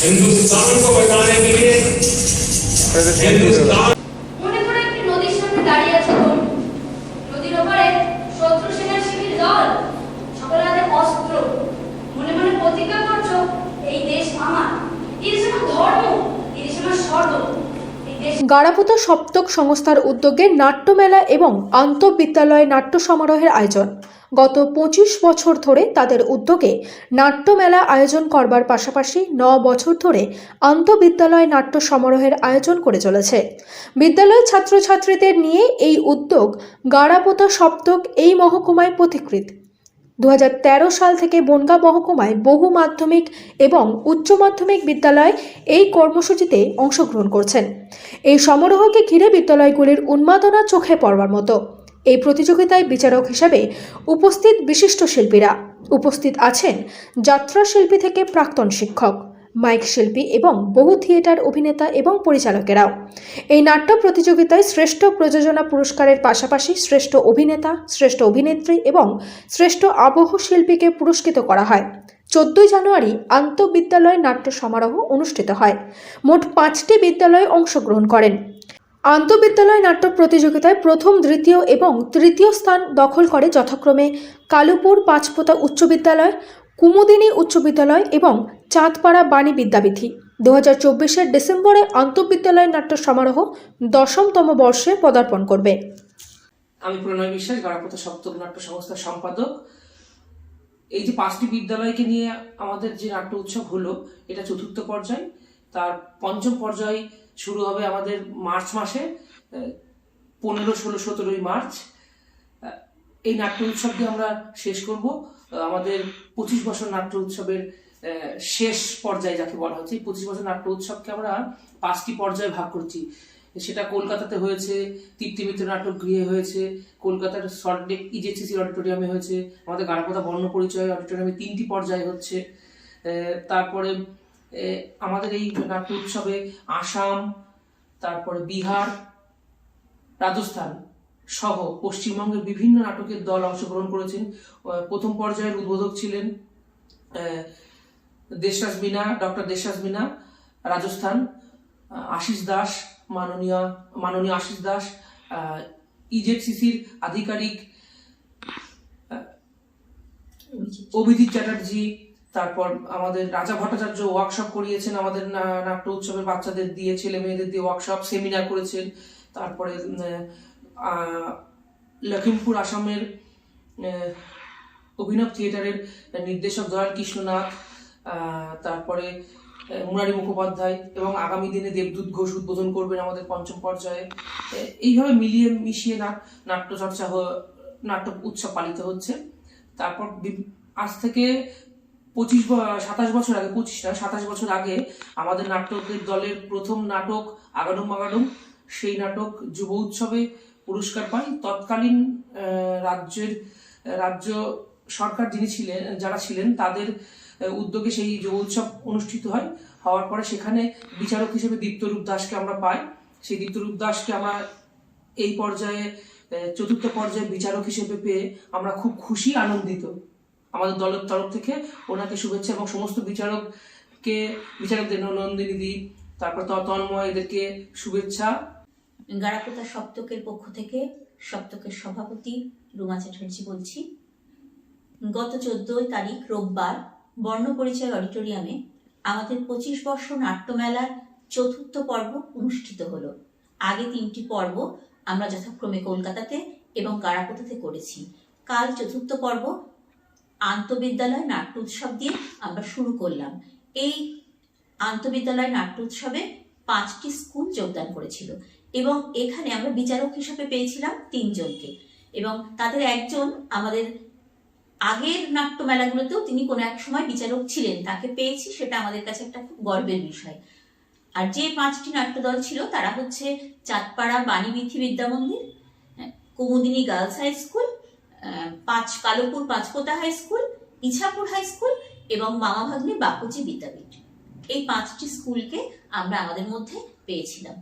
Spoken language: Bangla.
हिंदुस्तान को बचाने के लिए हिंदुस्तान গারাপোতা সপ্তক সংস্থার উদ্যোগে নাট্যমেলা এবং আন্তঃবিদ্যালয় নাট্য সমারোহের আয়োজন। গত পঁচিশ বছর ধরে তাদের উদ্যোগে নাট্যমেলা আয়োজন করবার পাশাপাশি ন বছর ধরে আন্তঃবিদ্যালয় নাট্য সমারোহের আয়োজন করে চলেছে। বিদ্যালয় ছাত্রছাত্রীদের নিয়ে এই উদ্যোগ গারাপোতা সপ্তক এই মহকুমায় পথিকৃত দু হাজার তেরো সাল থেকে বনগাঁ মহকুমায় বহু মাধ্যমিক এবং উচ্চ মাধ্যমিক বিদ্যালয় এই কর্মসূচিতে অংশগ্রহণ করছেন। এই সমারোহকে ঘিরে বিদ্যালয়গুলির উন্মাদনা চোখে পড়বার মতো। এই প্রতিযোগিতায় বিচারক হিসাবে উপস্থিত বিশিষ্ট শিল্পীরা। উপস্থিত আছেন যাত্রা শিল্পী থেকে প্রাক্তন শিক্ষক। মাইক শিল্পী এবং বহু থিয়েটার অভিনেতা এবং পরিচালকেরাও। এই নাট্য প্রতিযোগিতায় শ্রেষ্ঠ প্রযোজনা পুরস্কারের পাশাপাশি শ্রেষ্ঠ অভিনেতা, শ্রেষ্ঠ অভিনেত্রী এবং শ্রেষ্ঠ আবহ শিল্পীকে পুরস্কৃত করা হয়। চোদ্দই জানুয়ারি আন্তঃবিদ্যালয় নাট্য সমারোহ অনুষ্ঠিত হয়। মোট পাঁচটি বিদ্যালয়ে অংশগ্রহণ করেন। আন্তঃবিদ্যালয় নাট্য প্রতিযোগিতায় প্রথম, দ্বিতীয় এবং তৃতীয় স্থান দখল করে যথাক্রমে কালুপুর পাঁচপোতা উচ্চ বিদ্যালয় কুমুদিনী উচ্চ বিদ্যালয় এবং চাঁদপাড়া বাণী বিদ্যাবিধি। দু হাজার চব্বিশের ডিসেম্বরে আন্তঃবিদ্যালয় নাট্য সমারোহ দশমতম বর্ষে পদার্পণ করবে। আমি প্রণয় বিশ্বাস গারাপথা সপ্তম নাট্য সংস্থার সম্পাদক। এই যে পাঁচটি বিদ্যালয়কে নিয়ে আমাদের যে নাট্য উৎসব হলো, এটা চতুর্থ পর্যায়। তার পঞ্চম পর্যায় শুরু হবে আমাদের মার্চ মাসে, পনেরো, ষোলো, সতেরোই মার্চ। এই নাট্য উৎসব দিয়ে আমরা শেষ করব। আমাদের পঁচিশ বছর নাট্য উৎসবের শেষ পর্যায়ে যাকে বলা হচ্ছে পঁচিশ বছর নাট্য উৎসবকে আমরা পাঁচটি পর্যায়ে ভাগ করছি। সেটা কলকাতাতে হয়েছে তৃপ্তি মিত্র নাটক গৃহে হয়েছে, কলকাতার সল্টলেক ইজেসিসি অডিটোরিয়ামে হয়েছে, আমাদের গানকথা বর্ণ পরিচয় অডিটোরিয়ামে তিনটি পর্যায়ে হচ্ছে। তারপরে আমাদের এই নাট্য উৎসবে আসাম, তারপরে বিহার, রাজস্থান সহ পশ্চিমবঙ্গের বিভিন্ন নাটকের দল অংশগ্রহণ করেছেন। প্রথম পর্যায়ের উদ্বোধক ছিলেন দেশরাজ মিনা, ডক্টর দেশরাজ মিনা, রাজস্থান আশিস দাস, মাননীয় মাননীয় আশিস দাস ইজেড সিসির আধিকারিক অভিজিৎ চ্যাটার্জি, তারপর আমাদের রাজা ভট্টাচার্য ওয়ার্কশপ করিয়েছেন আমাদের নাট্য উৎসবের বাচ্চাদের দিয়ে, ছেলে মেয়েদের দিয়ে ওয়ার্কশপ সেমিনার করেছেন। তারপরে লখিমপুর আসামের অভিনব থিয়েটারের নির্দেশক দয়াল কৃষ্ণনাথ তারপরে মুরারি মুখোপাধ্যায় এবং আগামী দিনে দেবদূত ঘোষ উদ্বোধন করবেন আমাদের পঞ্চম পর্যায়ে। এইভাবে মিলিয়ে মিশিয়ে নাট- নাট্যচর্চা নাট্য উৎসব পালিত হচ্ছে। তারপর আজ থেকে পঁচিশ সাতাশ বছর আগে, পঁচিশ না, সাতাশ বছর আগে আমাদের নাটকের দলের প্রথম নাটক আগাডুম মাগাডুম সেই নাটক যুব উৎসবে পুরস্কার পায় তৎকালীন রাজ্যের, রাজ্য সরকার যিনি ছিলেন, যারা ছিলেন, তাদের উদ্যোগে সেই যুব উৎসব অনুষ্ঠিত হয়। হওয়ার পরে সেখানে বিচারক হিসেবে দীপ্তরূপ দাসকে আমরা পাই। সেই দীপ্তরূপ দাসকে আমরা এই পর্যায়ে চতুর্থ পর্যায়ে বিচারক হিসেবে পেয়ে আমরা খুব খুশি, আনন্দিত। আমাদের দলের তরফ থেকে ওনাকে শুভেচ্ছা এবং সমস্ত বিচারককে, বিচারকদের নন্দিনী দি তারপর তন্ময় এদেরকে শুভেচ্ছা গারাপোতা সপ্তকের পক্ষ থেকে সপ্তকের সভাপতি রুমা চ্যাটার্জি বলছি। গত চোদ্দই তারিখ রোববার বর্ণ পরিচয় অডিটোরিয়ামে আমাদের পঁচিশ বর্ষ নাট্যমেলার চতুর্থ পর্ব অনুষ্ঠিত হলো। আগে তিনটি পর্ব আমরা যথাক্রমে কলকাতাতে এবং গারাপোতাতে করেছি। কাল চতুর্থ পর্ব আন্তবিদ্যালয় নাট্য উৎসব দিয়ে আমরা শুরু করলাম। এই আন্তবিদ্যালয় নাট্য উৎসবে পাঁচটি স্কুল যোগদান করেছিল। এবং এখানে আমরা বিচারক হিসেবে পেয়েছিলাম তিনজনকে। এবং তাদের একজন আমাদের আগের নাট্য মেলাগুলোতেও তিনি কোনো এক সময় বিচারক ছিলেন। তাকে পেয়েছি সেটা আমাদের কাছে একটা খুব গর্বের বিষয়। আর যে পাঁচটি নাট্যদল ছিল তারা হচ্ছে চাঁদপাড়া বাণীবিথি বিদ্যা মন্দির হ্যাঁ, কুমুদিনী গার্লস হাই স্কুল পাঁচ Kalopur Panchpota high school Ichapur high school এবং মামাভাগ্নে বাপুজি বিদ্যাপীঠ। এই পাঁচটি স্কুলকে আমরা আমাদের মধ্যে পেয়েছিলাম।